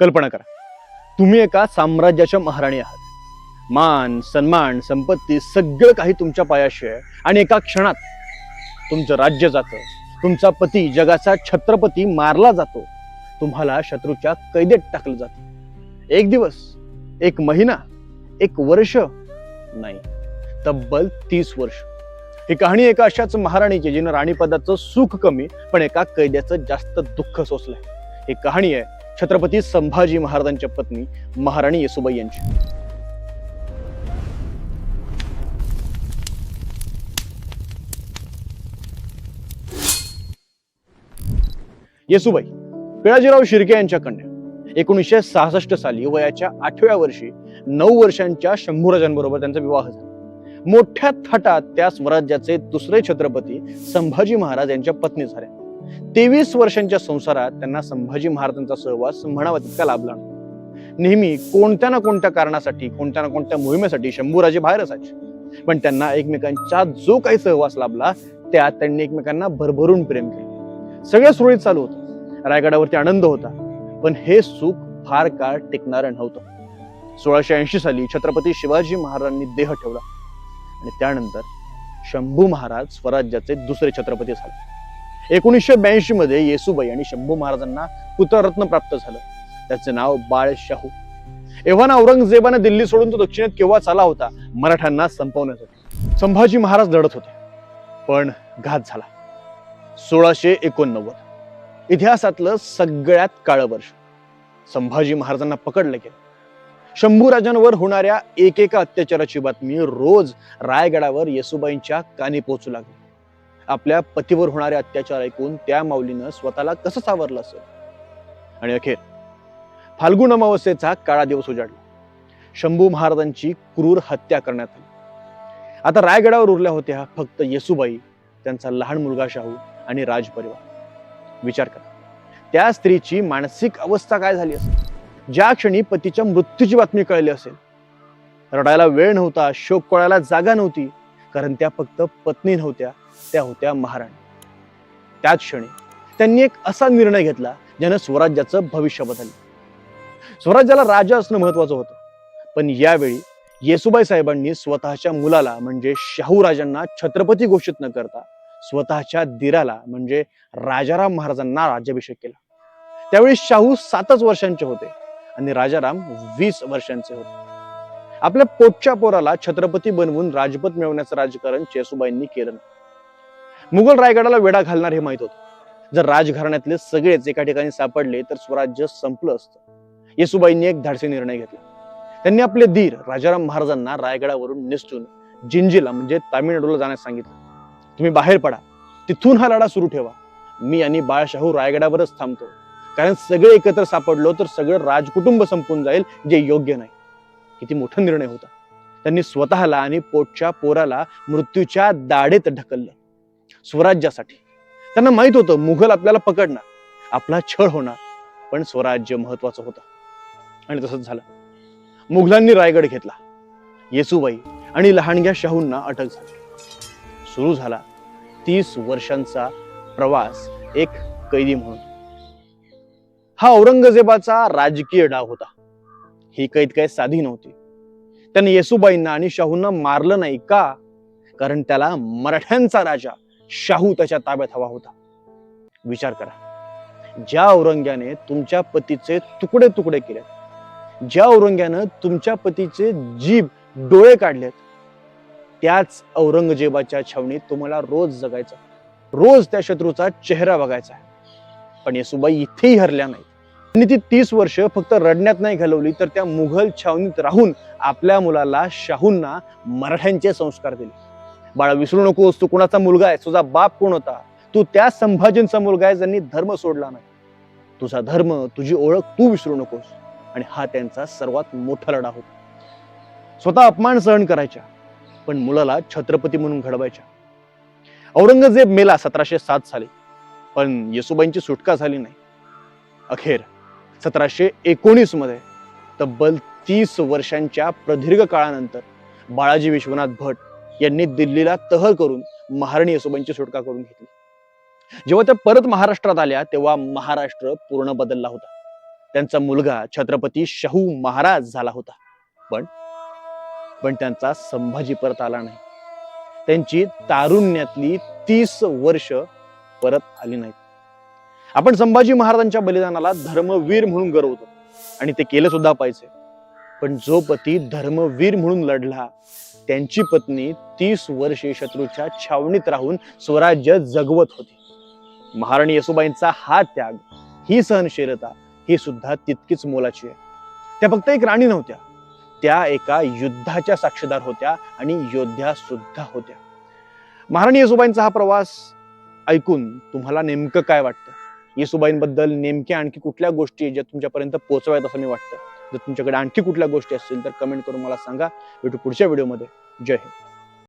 कल्पना करा. तुम्ही एका साम्राज्याच्या महाराणी आहात. मान सन्मान संपत्ती सगळं काही तुमच्या पायाशी आहे आणि एका क्षणात तुमचं राज्य जातं. तुमचा पती जगाचा छत्रपती मारला जातो. तुम्हाला शत्रूच्या कैदेत टाकलं जातं. एक दिवस एक महिना एक वर्ष नाही. तब्बल तीस वर्ष. ही कहाणी एका अशाच महाराणीची जिनं राणीपदाचं सुख कमी पण एका कैद्याचं जास्त दुःख सोसलंय. ही कहाणी आहे छत्रपती संभाजी महाराजांच्या पत्नी महाराणी येसुबाई यांची. येसुबाई पिळाजीराव शिर्के यांच्या कन्या. एकोणीसशे सहासष्ट साली वयाच्या आठव्या वर्षी नऊ वर्षांच्या शंभूराजांबरोबर त्यांचा विवाह झाला. मोठ्या थाटात त्या स्वराज्याचे दुसरे छत्रपती संभाजी महाराज यांच्या पत्नी झाल्या. तेवीस वर्षांच्या संसारात त्यांना संभाजी महाराजांचा सहवास म्हणावा तितका लाभला नेहमी कोणत्या ना कोणत्या कारणासाठी कोणत्या ना कोणत्या मोहिमेसाठी शंभूराजे बाहेर असायचे. पण त्यांना एकमेकांचा जो काही सहवास लाभला त्यात त्यांनी एकमेकांना भरभरून प्रेम केले. सगळं सुरळीत चालू होतं. रायगडावरती आनंद होता. पण हे सुख फार काळ टिकणारं नव्हतं. सोळाशे ऐंशी साली छत्रपती शिवाजी महाराजांनी देह ठेवला. आणि त्यानंतर शंभू महाराज स्वराज्याचे दुसरे छत्रपती झाले. एकोणीसशे ब्याऐंशी मध्ये येसुबाई आणि शंभू महाराजांना पुत्ररत्न प्राप्त झालं. त्याचं नाव बाळ शाहू. एव्हाना औरंगजेबाने दिल्ली सोडून तो दक्षिणेत केव्हा चाला होता मराठ्यांना संपवण्यासाठी संभाजी महाराज लढत होते पण घात झाला. सोळाशे एकोणनव्वद. इतिहासातलं सगळ्यात काळं वर्ष. संभाजी महाराजांना पकडलं गेलं. शंभू राजांवर होणाऱ्या एकेका अत्याचाराची बातमी रोज रायगडावर येसुबाईंच्या कानी पोचू लागली. आपल्या पतीवर होणारे अत्याचार ऐकून त्या माऊलीनं स्वतःला कसं सावरलं असेल आणि अखेर फाल्गुन अमावस्येचा काळा दिवस उजाडला. शंभू महाराजांची क्रूर हत्या करण्यात आली. आता रायगडावर उरल्या होत्या फक्त येसुबाई त्यांचा लहान मुलगा शाहू आणि राजपरिवार. विचार करा त्या स्त्रीची मानसिक अवस्था काय झाली असेल? ज्या क्षणी पतीच्या मृत्यूची बातमी कळली असेल. रडायला वेळ नव्हता शोक कळायला जागा नव्हती कारण त्या फक्त पत्नी नव्हत्या त्या होत्या महाराणी. त्याच क्षणी त्यांनी एक असा निर्णय घेतला ज्यानं स्वराज्याचं भविष्य बदललं. स्वराज्याला राजा असणं महत्वाचं होतं. पण यावेळी येसुबाई साहेबांनी स्वतःच्या मुलाला म्हणजे शाहू राजांना छत्रपती घोषित न करता स्वतःच्या दिराला म्हणजे राजाराम महाराजांना राज्याभिषेक केला. त्यावेळी शाहू सातच वर्षांचे होते आणि राजाराम वीस वर्षांचे होते. आपल्या पोटच्या पोराला छत्रपती बनवून राजपत मिळवण्याचं राजकारण चेसुबाईंनी केलं नाही. मुघल रायगडाला वेढा घालणार हे माहीत होत. जर राजघराण्यातले सगळेच एका ठिकाणी सापडले तर स्वराज्य संपलं असतं. येसुबाईंनी एक धाडसी निर्णय घेतला. त्यांनी आपले धीर राजाराम महाराजांना रायगडावरून निसटून जिंजीला म्हणजे तामिळनाडूला जाण्यास सांगितलं. तुम्ही बाहेर पडा. तिथून हा लढा सुरू ठेवा. मी आणि बाळशाहू रायगडावरच थांबतो. कारण सगळे एकत्र सापडलो तर सगळं राजकुटुंब संपून जाईल जे योग्य नाही. किती मोठा निर्णय होता. त्यांनी स्वतःला आणि पोटच्या पोराला मृत्यूच्या दाढेत ढकललं. स्वराज्यासाठी. त्यांना माहीत होतं मुघल आपल्याला पकडणार. आपला छळ होणार पण स्वराज्य महत्वाचं होतं. आणि तसंच झालं. मुघलांनी रायगड घेतला. येसुबाई आणि लहानग्या शाहूंना अटक झाली. सुरू झाला तीस वर्षांचा प्रवास एक कैदी म्हणून. हा औरंगजेबाचा राजकीय डाव होता. ही कैद काय साधी नव्हती. त्याने येसुबाईंना आणि शाहूंना मारलं नाही का? कारण त्याला मराठ्यांचा राजा शाहू त्याच्या ताब्यात हवा होता. विचार करा. ज्या औरंग्याने तुमच्या पतीचे तुकडे तुकडे केले ज्या औरंग्यानं तुमच्या पतीचे जीभ डोळे काढलेत त्याच औरंगजेबाच्या छावणीत तुम्हाला रोज जगायचं रोज त्या शत्रूचा चेहरा बघायचा आहे. पण येसुबाई इथेही हरल्या नाही त्यांनी ती तीस वर्ष फक्त रडण्यात नाही घालवली तर त्या मुघल छावणीत राहून आपल्या मुलाला शाहूंना मराठ्यांचे संस्कार दिले. बाळा विसरू नकोस तू कुणाचा मुलगा आहे तुझा बाप कोण होता? तू त्या संभाजींचा मुलगा आहे ज्यांनी धर्म सोडला नाही. तुझा धर्म तुझी ओळख तू विसरू नकोस. आणि हा त्यांचा सर्वात मोठा लढा होता. स्वतः अपमान सहन करायच्या पण मुलाला छत्रपती म्हणून घडवायच्या. औरंगजेब मेला सतराशे सात साली पण येसुबाईंची सुटका झाली नाही. अखेर सतराशे एकोणीसमध्ये तब्बल तीस वर्षांच्या प्रदीर्घ काळानंतर बाळाजी विश्वनाथ भट यांनी दिल्लीला तह करून महाराणी येसुबाईंची सुटका करून घेतली. जेव्हा त्या परत महाराष्ट्रात आल्या तेव्हा महाराष्ट्र पूर्ण बदलला होता. त्यांचा मुलगा छत्रपती शाहू महाराज झाला होता. पण पण त्यांचा संभाजी परत आला नाही. त्यांची तारुण्यातली तीस वर्ष परत आली नाहीत. आपण संभाजी महाराजांच्या बलिदानाला धर्मवीर म्हणून गरवतो. आणि ते केलं सुद्धा पाहिजे. पण जो पती धर्मवीर म्हणून लढला त्यांची पत्नी तीस वर्षे शत्रूच्या छावणीत राहून स्वराज्य जगवत होती. महाराणी येसुबाईंचा हा त्याग ही सहनशीलता ही सुद्धा तितकीच मोलाची आहे. त्या फक्त एक राणी नव्हत्या. त्या एका युद्धाच्या साक्षीदार होत्या आणि योद्ध्या सुद्धा होत्या. महाराणी येसुबाईंचा हा प्रवास ऐकून तुम्हाला नेमकं काय वाटतं? येसुबाईंबद्दल नेमक्या आणखी कुठल्या गोष्टी ज्या तुमच्यापर्यंत पोहोचवायत असं मी वाटतं? जर तुमच्याकडे आणखी कुठल्या गोष्टी असतील तर कमेंट करून मला सांगा. भेटू पुढच्या व्हिडिओमध्ये जय हिंद.